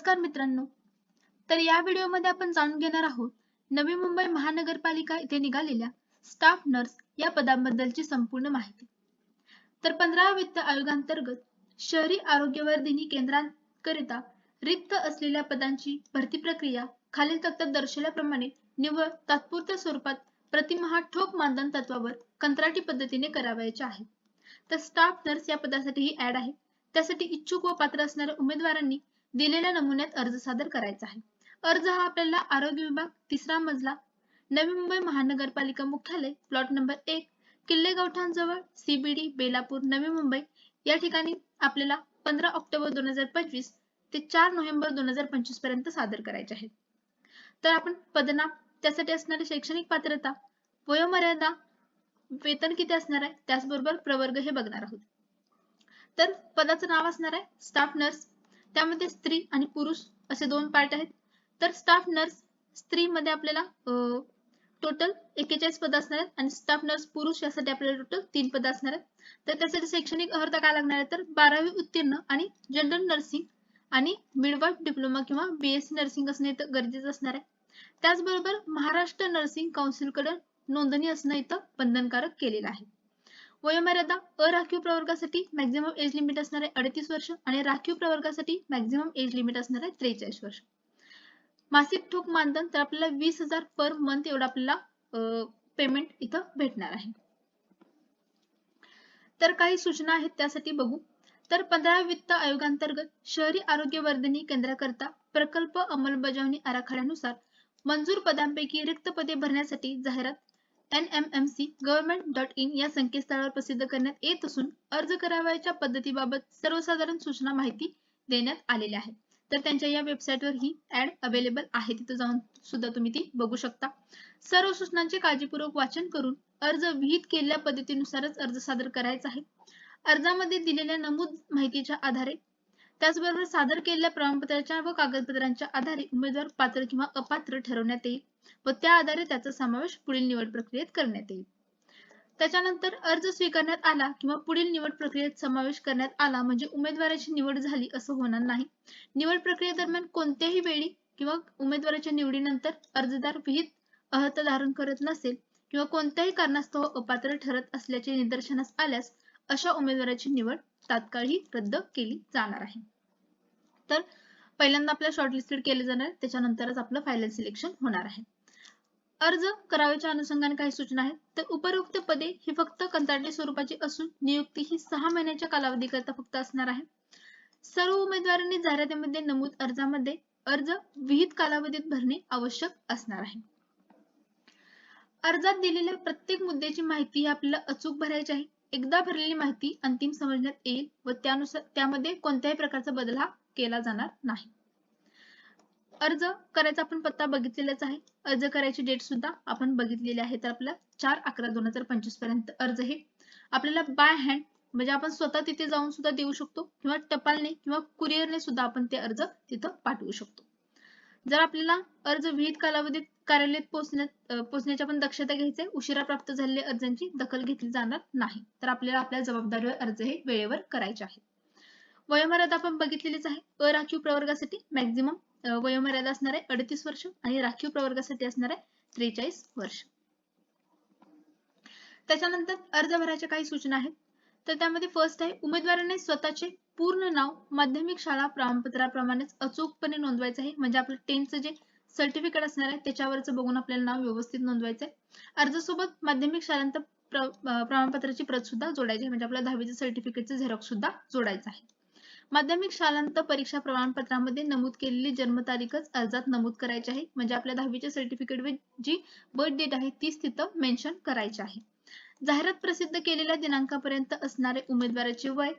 नमस्कार मित्रांनो. तर या व्हिडिओमध्ये आपण जाणून घेणार आहोत नवी मुंबई महानगरपालिका इथे निघालेल्या स्टाफ नर्स या पदाबद्दलची संपूर्ण माहिती. तर पंधरा वित्त आयोगांतर्गत शहरी आरोग्यवर्धिनी केंद्रांकरिता रिक्त असलेल्या पदांची भरती प्रक्रिया खालील तक्त्यात दर्शवल्याप्रमाणे निव्वळ तात्पुरत्या स्वरूपात प्रतिमहा ठोक मानधन तत्वावर कंत्राटी पद्धतीने करावयाचे आहे. तर स्टाफ नर्स या पदासाठी ही ऍड आहे. त्यासाठी इच्छुक व पात्र असणाऱ्या उमेदवारांनी दिलेल्या नमुन्यात अर्ज सादर करायचा आहे. अर्ज हा आपल्याला आरोग्य विभाग तिसरा मजला नवी मुंबई महानगरपालिका मुख्यालय प्लॉट नंबर एक किल्ले गवठांजवळ सीबीडी बेलापूर नवी मुंबई या ठिकाणी आपल्याला पंधरा ऑक्टोबर दोन हजार पंचवीस ते चार नोव्हेंबर दोन हजार पंचवीसपर्यंत सादर करायचे आहे तर आपण पदनाम त्यासाठी असणारी शैक्षणिक पात्रता वयोमर्यादा वेतन किती असणार आहे त्याचबरोबर प्रवर्ग हे बघणार आहोत. तर पदाचं नाव असणार आहे स्टाफ नर्स त्यामध्ये स्त्री आणि पुरुष असे दोन पार्ट आहेत. तर स्टाफ नर्स स्त्री मध्ये आपल्याला टोटल एकेचाळीस पद असणार आहेत आणि स्टाफ नर्स पुरुष यासाठी आपल्याला टोटल तीन पद असणार आहेत. तर त्यासाठी शैक्षणिक अर्हता काय लागणार आहे? तर बारावी उत्तीर्ण आणि जनरल नर्सिंग आणि मिडवाईफ डिप्लोमा किंवा बीएससी नर्सिंग असणे इथं गरजेचं असणार आहे. त्याचबरोबर महाराष्ट्र नर्सिंग काउन्सिलकडे नोंदणी असणं इथं बंधनकारक केलेलं आहे. वयोमर्यादा अराखीव प्रवर्गासाठी मॅक्झिमम एज लिमिट असणार आहे अडतीस वर्ष आणि राखीव प्रवर्गासाठी मॅक्झिमम एज लिमिट असणार आहे त्रेचाळीस वर्ष. मासिक ठोक मानधन तर आपल्याला वीस हजार पर मंथ एवढा आपल्याला पेमेंट इथं भेटणार आहे. तर काही सूचना आहेत त्यासाठी बघू. तर पंधरा वित्त आयोगांतर्गत शहरी आरोग्य वर्धनी केंद्राकरता प्रकल्प अंमलबजावणी आराखड्यानुसार मंजूर पदांपैकी रिक्त पदे भरण्यासाठी जाहिरात N M M C government dot in या संकेतस्थळावर प्रसिद्ध करण्यात येत असून अर्ज करावयाच्या पद्धतीबाबत सर्वसाधारण सूचना माहिती देण्यात आलेल्या आहेत तर त्यांच्या या वेबसाईटवर ही ऍड अवेलेबल आहे. तिथे जाऊन सुद्धा तुम्ही ती बघू शकता. सर्व सूचनांचे काळजीपूर्वक वाचन करून अर्ज विहित केलेल्या पद्धतीनुसारच अर्ज सादर करायचा आहे. अर्जामध्ये दिलेल्या नमूद माहितीच्या आधारे त्याचबरोबर सादर केलेल्या प्रमाणपत्राच्या व कागदपत्रांच्या आधारे उमेदवार पात्र किंवा अपात्र ठरवण्यात येईल व त्या आधारे त्याचा समावेश पुढील निवड प्रक्रियेत करण्यात येईल. त्याच्यानंतर अर्ज स्वीकारण्यात आला किंवा पुढील निवड प्रक्रियेत समावेश करण्यात आला म्हणजे उमेदवाराची निवड झाली असं होणार नाही. निवड प्रक्रियेदरम्यान कोणत्याही वेळी किंवा उमेदवाराच्या निवडीनंतर अर्जदार विहित अहत धारण करत नसेल किंवा कोणत्याही कारणास्तव अपात्र ठरत असल्याचे निदर्शनास आल्यास अशा उमेदवाराची निवड तात्काळ ही रद्द केली जाणार आहे. तर पहिल्यांदा आपल्या शॉर्टलिस्टेड केले जाणार आहे. त्याच्यानंतरच आपलं फायनल सिलेक्शन होणार आहे. अर्ज करावेच्या अनुषंगाने काही सूचना आहेत. तर उपरोक्त पदे ही फक्त कंत्राटी स्वरूपाची असून नियुक्ती ही सहा महिन्याच्या कालावधीकरता फक्त असणार आहे. सर्व उमेदवारांनी जाहिरातीमध्ये नमूद अर्जामध्ये अर्ज विहित कालावधीत भरणे आवश्यक असणार आहे. अर्जात दिलेल्या प्रत्येक मुद्द्याची माहिती ही आपल्याला अचूक भरायची आहे. एकदा भरलेली माहिती अंतिम समजण्यात येईल व त्यानुसार त्यामध्ये कोणत्याही प्रकारचा बदल हा केला जाणार नाही. अर्ज करायचा आपण पत्ता बघितलेलाच आहे. अर्ज करायची डेट सुद्धा आपण बघितलेली आहे. तर आपल्याला चार अकरा दोन हजार पंचवीसपर्यंत अर्ज हे आपल्याला बाय हँड म्हणजे आपण स्वतः तिथे जाऊन सुद्धा देऊ शकतो किंवा टपालने किंवा कुरिअरने सुद्धा आपण ते अर्ज तिथं पाठवू शकतो. जर आपल्याला अर्ज विहित कालावधीत कार्यालयात पोहोचण्यात पोहोचण्याच्या पण दक्षता घ्यायचे उशिरा प्राप्त झालेल्या अर्जांची दखल घेतली जाणार नाही. तर आपल्याला आपल्या जबाबदारीवर अर्ज हे वेळेवर करायचे आहे वयोमर्यादा आपण बघितलेलीच आहे. अराखीव प्रवर्गासाठी मॅक्झिमम वयोमर्यादा असणार आहे अडतीस वर्ष आणि राखीव प्रवर्गासाठी असणार आहे त्रेचाळीस वर्ष. त्याच्यानंतर अर्ज भरायच्या काही सूचना आहेत. तर त्यामध्ये फर्स्ट आहे उमेदवाराने स्वतःचे पूर्ण नाव माध्यमिक शाळा प्रमाणपत्राप्रमाणेच अचूकपणे नोंदवायचं आहे. म्हणजे आपलं टेन्थचं जे सर्टिफिकेट असणार आहे त्याच्यावरच बघून आपल्याला नाव व्यवस्थित नोंदवायचं आहे अर्जासोबत माध्यमिक शाळांत प्रमाणपत्राची प्रत सुद्धा जोडायची आहे म्हणजे आपल्या दहावीचं सर्टिफिकेटचं झेरॉक्स सुद्धा जोडायचं आहे. माध्यमिक शालांत परीक्षा प्रमाणपत्रामध्ये नमूद केलेली जन्मतारीखच अर्जात नमूद करायची आहे म्हणजे आपल्या दहावीच्या सर्टिफिकेट जी बर्थ डेट आहे तीच तिथं मेन्शन करायची आहे. जाहिरात प्रसिद्ध केलेल्या दिनांकापर्यंत असणारे उमेदवाराचे वय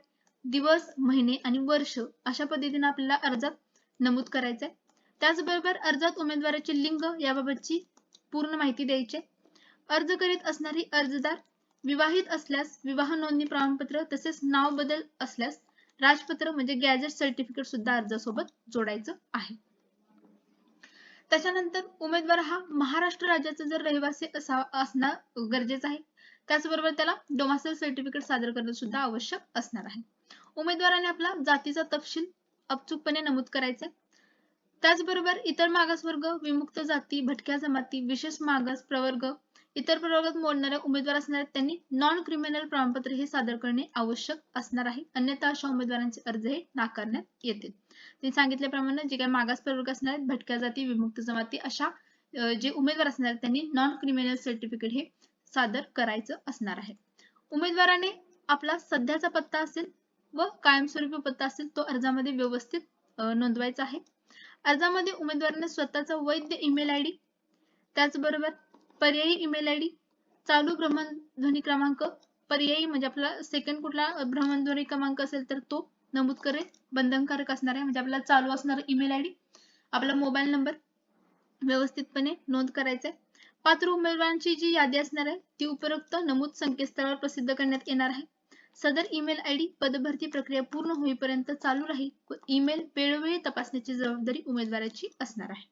दिवस महिने आणि वर्ष अशा पद्धतीने आपल्याला अर्जात नमूद करायचंय. त्याचबरोबर अर्जात उमेदवाराचे लिंग याबाबतची पूर्ण माहिती द्यायची. अर्ज करीत असणारी अर्जदार विवाहित असल्यास विवाह नोंदणी प्रमाणपत्र तसेच नाव बदल असल्यास राजपत्र म्हणजे गॅजेट सर्टिफिकेट सुद्धा अर्जासोबत जोडायचं आहे. त्याच्यानंतर उमेदवार हा महाराष्ट्र राज्याचा जर रहिवासी असणं गरजेचं आहे त्याचबरोबर त्याला डोमासल सर्टिफिकेट सादर करणं सुद्धा आवश्यक असणार आहे. उमेदवाराने आपला जातीचा तपशील अचूकपणे नमूद करायचा त्याचबरोबर इतर मागासवर्ग विमुक्त जाती भटक्या जमाती विशेष मागास प्रवर्ग इतर प्रवर्गात मोडणाऱ्या उमेदवार असणार त्यांनी नॉन क्रिमिनल प्रमाणपत्र हे सादर करणे आवश्यक असणार आहे. अन्यथा अशा उमेदवारांचे अर्ज हे नाकारण्यात येतील. ते सांगितल्याप्रमाणे जे काही मागास प्रवर्ग असणार आहेत भटक्या जाती विमुक्त जमाती अशा जे उमेदवार असणार आहेत त्यांनी नॉन क्रिमिनल सर्टिफिकेट हे सादर करायचं असणार आहे. उमेदवाराने आपला सध्याचा पत्ता असेल व कायमस्वरूपी पत्ता असेल तो अर्जामध्ये व्यवस्थित नोंदवायचा आहे. अर्जामध्ये उमेदवाराने स्वतःचा वैध ईमेल आय डी त्याचबरोबर पर्यायी ईमेल आय डी चालू भ्रमणध्वनी क्रमांक पर्यायी म्हणजे आपला सेकंड कुठला भ्रमणध्वनी क्रमांक असेल तर तो नमूद करेल. बंधनकारक असणार आहे म्हणजे आपला चालू असणार ईमेल आय डी आपला मोबाईल नंबर व्यवस्थितपणे नोंद करायचा आहे. पात्र उमेदवारांची जी यादी असणार आहे ती उपरोक्त नमूद संकेतस्थळावर प्रसिद्ध करण्यात येणार आहे. सदर ईमेल आय डी पदभरती प्रक्रिया पूर्ण होईपर्यंत चालू राहील. व ईमेल वेळोवेळी तपासण्याची जबाबदारी उमेदवाराची असणार आहे.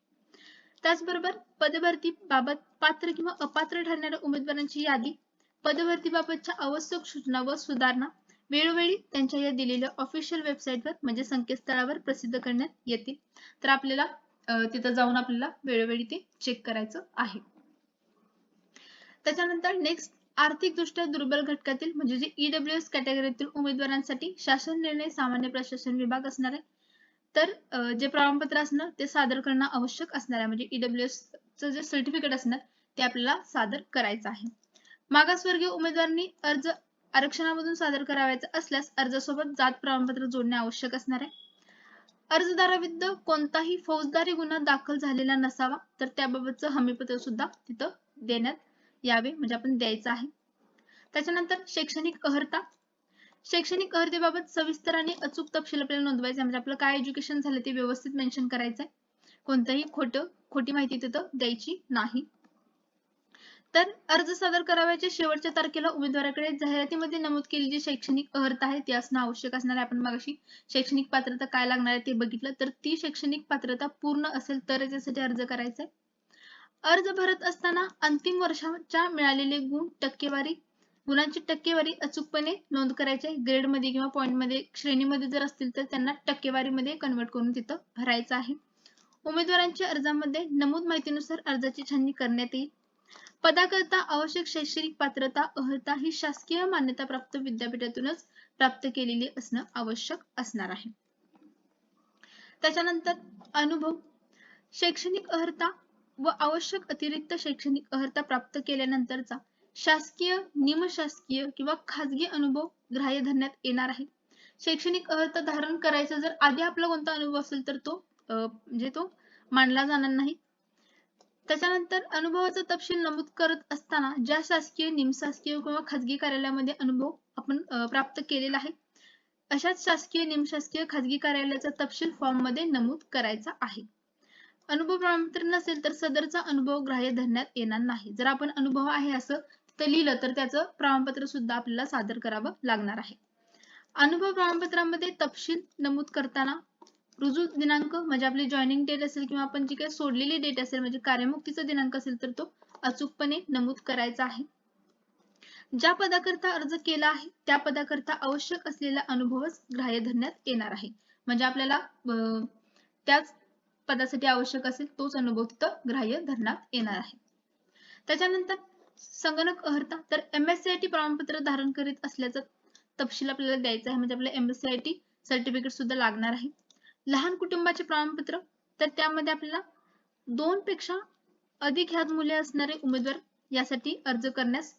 त्याचबरोबर पदभरती बाबत पात्र किंवा अपात्र ठरणाऱ्या उमेदवारांची यादी पदभरतीबाबतच्या आवश्यक सूचना व सुधारणा वेळोवेळी त्यांच्या या दिलेल्या ऑफिशियल वेबसाईटवर म्हणजे संकेतस्थळावर प्रसिद्ध करण्यात येतील. तर आपल्याला तिथं जाऊन आपल्याला वेळोवेळी ते चेक करायचं आहे. त्याच्यानंतर नेक्स्ट आर्थिकदृष्ट्या दुर्बल घटकातील म्हणजे जे ईडब्ल्यू एस कॅटेगरीतील उमेदवारांसाठी शासन निर्णय सामान्य प्रशासन विभाग असणार आहे. तर जे प्रमाणपत्र असणार ते सादर करणं आवश्यक असणार आहे. म्हणजे ईडब्ल्यू डब्ल्यू जे सर्टिफिकेट असणार ते आपल्याला सादर करायचं आहे. मागासवर्गीय उमेदवारांनी अर्ज आरक्षणामधून सादर करावायचा असल्यास अर्जासोबत जात प्रमाणपत्र जोडणे आवश्यक असणार आहे. अर्जदाराविरुद्ध कोणताही फौजदारी गुन्हा दाखल झालेला नसावा तर त्याबाबतचं हमीपत्र सुद्धा तिथं देण्यात यावे म्हणजे आपण द्यायचं आहे. त्याच्यानंतर शैक्षणिक अहर्ता. शैक्षणिक अहर्तेबाबत सविस्तर आणि अचूक तपशील आपल्याला नोंदवायचा म्हणजे आपलं काय एज्युकेशन झालं ते व्यवस्थित मेन्शन करायचंय. कोणतंही खोटं खोटी माहिती तिथं द्यायची नाही. तर अर्ज सादर करावयाच्या शेवटच्या तारखेला उमेदवाराकडे जाहिरातीमध्ये नमूद केलेली जी शैक्षणिक अहर्ता आहे ती असणं आवश्यक असणार आहे. आपण मगाशी शैक्षणिक पात्रता काय लागणार आहे ते बघितलं. तर ती शैक्षणिक पात्रता पूर्ण असेल तर यासाठी अर्ज करायचा आहे. अर्ज भरत असताना अंतिम वर्षाच्या मिळालेले गुण टक्केवारी गुणांची टक्केवारी अचूकपणे नोंद करायचे. ग्रेडमध्ये किंवा पॉईंटमध्ये श्रेणीमध्ये जर असतील तर त्यांना टक्केवारीमध्ये कन्वर्ट करून तिथं भरायचं आहे. उमेदवारांच्या अर्जामध्ये नमूद माहितीनुसार अर्जाची छाननी करण्यात येईल. पदाकरता आवश्यक शैक्षणिक पात्रता अहता ही शासकीय मान्यता प्राप्त विद्यापीठातूनच प्राप्त केलेली असणं आवश्यक असणार आहे. त्याच्यानंतर अनुभव. शैक्षणिक अहर्ता व आवश्यक अतिरिक्त शैक्षणिक अर्हता प्राप्त केल्यानंतरचा शासकीय निमशासकीय किंवा खाजगी अनुभव ग्राह्य धरण्यात येणार आहे. शैक्षणिक अर्हता धारण करायचा जर आधी आपला कोणता अनुभव असेल तर तो म्हणजे तो मानला जाणार नाही. त्याच्यानंतर अनुभवाचा तपशील नमूद करत असताना ज्या शासकीय निमशासकीय किंवा खाजगी कार्यालयामध्ये अनुभव आपण प्राप्त केलेला आहे अशाच शासकीय निमशासकीय खाजगी कार्यालयाचा तपशील फॉर्ममध्ये नमूद करायचा आहे. अनुभव प्रमाणपत्र नसेल तर सदरचा अनुभव ग्राह्य धरण्यात येणार नाही. जर आपण अनुभव आहे असं तिथं लिहिलं तर त्याचं प्रमाणपत्र सुद्धा आपल्याला सादर करावं लागणार आहे. अनुभव प्रमाणपत्रामध्ये तपशील नमूद करताना रुजू दिनांक म्हणजे आपली जॉईनिंग डेट असेल किंवा आपण जी काही सोडलेली डेट असेल म्हणजे कार्यमुक्तीचा दिनांक असेल तर तो अचूकपणे नमूद करायचा आहे. ज्या पदाकरता अर्ज केला आहे त्या पदाकरता आवश्यक असलेला अनुभवच ग्राह्य धरण्यात येणार आहे. म्हणजे आपल्याला त्याच पदासाठी आवश्यक असेल तोच अनुभव तिथं ग्राह्य धरण्यात येणार आहे. त्याच्यानंतर संगणक अहर्ता तर एमएससीआयटी प्रमाणपत्र धारण करीत असल्याचा तपशील आपल्याला द्यायचा आहे म्हणजे आपल्याला एमएससीआयटी सर्टिफिकेट सुद्धा लागणार आहे. लहान कुटुंबाचे प्रमाणपत्र तर त्यामध्ये आपल्याला दोन पेक्षा अधिक ह्यात मुले असणारे उमेदवार यासाठी अर्ज करण्यास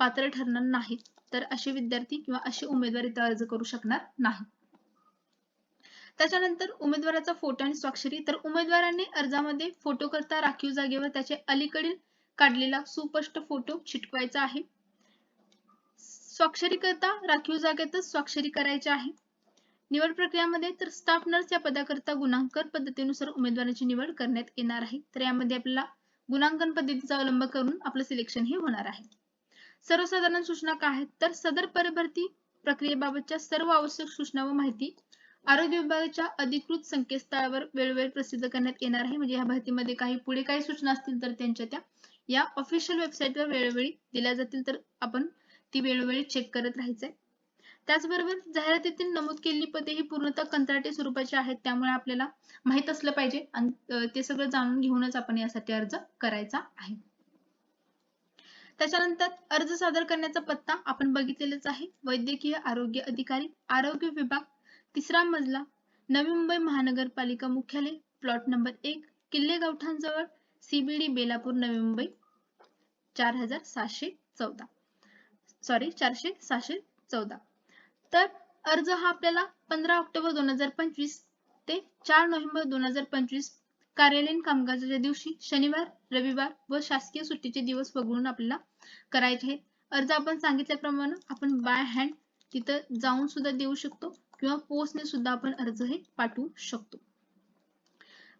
पात्र ठरणार नाहीत. तर असे विद्यार्थी किंवा असे उमेदवार इथं अर्ज करू शकणार नाही त्याच्यानंतर उमेदवाराचा फोटो आणि स्वाक्षरी तर उमेदवाराने अर्जामध्ये फोटो करता राखीव जागेवर त्याचे अलीकडील काढलेला सुस्पष्ट फोटो चिटकवायचा आहे. स्वाक्षरी करता राखीव जागेतच स्वाक्षरी करायची आहे. निवड प्रक्रियामध्ये तर स्टाफ नर्स या पदाकरता गुणांकन पद्धतीनुसार उमेदवाराची निवड करण्यात येणार आहे. तर यामध्ये आपल्याला गुणांकन पद्धतीचा अवलंब करून आपलं सिलेक्शन हे होणार आहे. सर्वसाधारण सूचना काय आहेत? तर सदर परभरती प्रक्रियेबाबतच्या सर्व आवश्यक सूचना व माहिती आरोग्य विभागाच्या अधिकृत संकेतस्थळावर वेळोवेळी प्रसिद्ध करण्यात येणार आहे. म्हणजे या भरतीमध्ये काही पुढे काही सूचना असतील तर त्यांच्या त्या या ऑफिशियल वेबसाईटवर वेळोवेळी दिल्या जातील तर आपण ती वेळोवेळी चेक करत राहायचंय. त्याचबरोबर जाहिरातीतील नमूद केलेली पदे ही पूर्णतः कंत्राटी स्वरूपाची आहेत. त्यामुळे आपल्याला माहीत असलं पाहिजे. आणि ते सगळं जाणून घेऊनच आपण यासाठी अर्ज करायचा आहे. त्याच्यानंतर अर्ज सादर करण्याचा पत्ता आपण बघितलेलाच आहे. वैद्यकीय आरोग्य अधिकारी आरोग्य विभाग तिसरा मजला नवी मुंबई महानगरपालिका मुख्यालय प्लॉट नंबर एक किल्ले गावठांजवळ सीबीडी बेलापूर नवी मुंबई चार हजार सहाशे चौदा. सॉरी चारशे सहाशे चौदा. तर अर्ज हा आपल्याला पंधरा ऑक्टोबर दोन हजार पंचवीस ते चार नोव्हेंबर दोन हजार पंचवीस कार्यालयीन कामकाजाच्या दिवशी शनिवार रविवार व शासकीय सुट्टीचे दिवस वगळून आपल्याला करायचे आहेत. अर्ज आपण सांगितल्याप्रमाणे आपण बाय हँड तिथं जाऊन सुद्धा देऊ शकतो. किंवा पोस्टने सुद्धा आपण अर्ज हे पाठवू शकतो.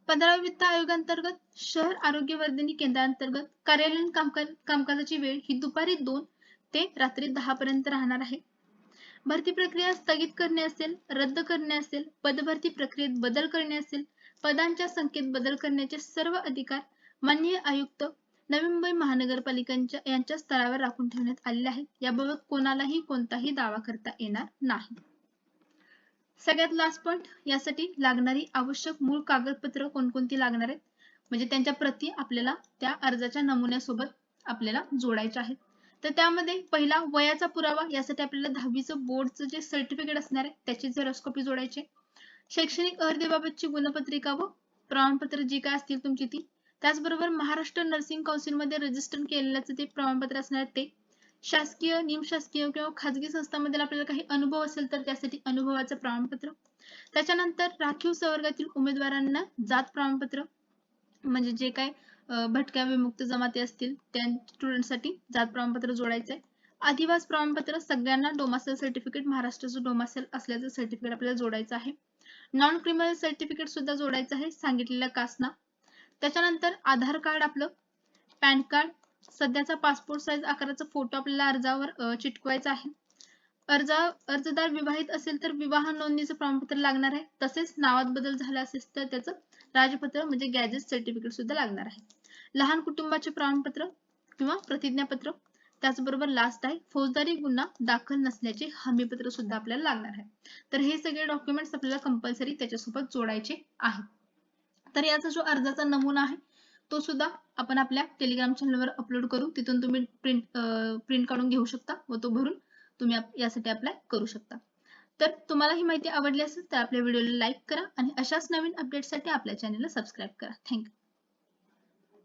पंधरा वित्त आयोगांतर्गत शहर आरोग्यवर्धिनी केंद्रांतर्गत कार्यालयीन कामकाज कामकाजाची वेळ ही दुपारी दोन ते रात्री दहा पर्यंत राहणार आहे. भरती प्रक्रिया स्थगित करणे असेल रद्द करणे असेल पदभरती प्रक्रियेत बदल करणे असेल पदांच्या संख्येत बदल करण्याचे सर्व अधिकार माननीय आयुक्त नवी मुंबई महानगरपालिकांच्या यांच्या स्तरावर राखून ठेवण्यात आलेले आहेत. याबाबत कोणालाही कोणताही दावा करता येणार नाही. सगळ्यात लास्ट पॉइंट यासाठी लागणारी आवश्यक मूळ कागदपत्र कोणकोणती लागणार आहेत? म्हणजे त्यांच्या प्रती आपल्याला त्या अर्जाच्या नमुन्यासोबत आपल्याला जोडायच्या आहेत. तर त्यामध्ये पहिला वयाचा पुरावा यासाठी आपल्याला दहावीचं बोर्डचं जे सर्टिफिकेट असणार आहे त्याची झेरॉक्स कॉपी जोडायची शैक्षणिक अर्धेबाबतची गुणपत्रिका व प्रमाणपत्र जी काय असतील तुमची ती. त्याचबरोबर महाराष्ट्र नर्सिंग काउन्सिलमध्ये रजिस्टर केलेल्याचं ते प्रमाणपत्र असणार ते शासकीय निमशासकीय किंवा खाजगी संस्थांमध्ये आपल्याला काही अनुभव असेल तर त्यासाठी अनुभवाचं प्रमाणपत्र. त्याच्यानंतर राखीव संवर्गातील उमेदवारांना जात प्रमाणपत्र म्हणजे जे काय भटक्या विमुक्त जमाती असतील त्या स्टुडंटसाठी जात प्रमाणपत्र जोडायचं आहे. आदिवास प्रमाणपत्र सगळ्यांना डोमासेल सर्टिफिकेट महाराष्ट्राचं डोमासेल असल्याचं सर्टिफिकेट आपल्याला जोडायचं आहे. नॉन क्रिमिनल सर्टिफिकेट सुद्धा जोडायचं आहे सांगितलेल्या कासना. त्याच्यानंतर आधार कार्ड आपलं पॅन कार्ड सध्याचा पासपोर्ट साईज आकाराचा फोटो आपल्याला अर्जावर चिटकवायचा आहे. अर्ज अर्जदार विवाहित असेल तर विवाह नोंदणीचं प्रमाणपत्र लागणार आहे. तसेच नावात बदल झाला असेल तर त्याचं राजपत्र म्हणजे गॅजेट सर्टिफिकेट सुद्धा लागणार आहे. लहान कुटुंबाचे प्रमाणपत्र किंवा प्रतिज्ञापत्र त्याचबरोबर लास्ट आहे फौजदारी गुन्हा दाखल नसल्याचे हमीपत्र सुद्धा आपल्याला लागणार आहे. तर हे सगळे डॉक्युमेंट्स आपल्याला कंपल्सरी त्याच्यासोबत जोडायचे आहेत तर याचा जो अर्जाचा नमुना आहे तो सुद्धा आपण आपल्या टेलिग्राम चॅनलवर अपलोड करू. तिथून तुम्ही प्रिंट प्रिंट काढून घेऊ शकता व तो भरून तुम्ही यासाठी अप्लाय करू शकता. तर तुम्हाला ही माहिती आवडली असेल तर आपल्या व्हिडिओला लाईक करा आणि अशाच नवीन अपडेटसाठी आपल्या चॅनलला सबस्क्राईब करा. थँक्यू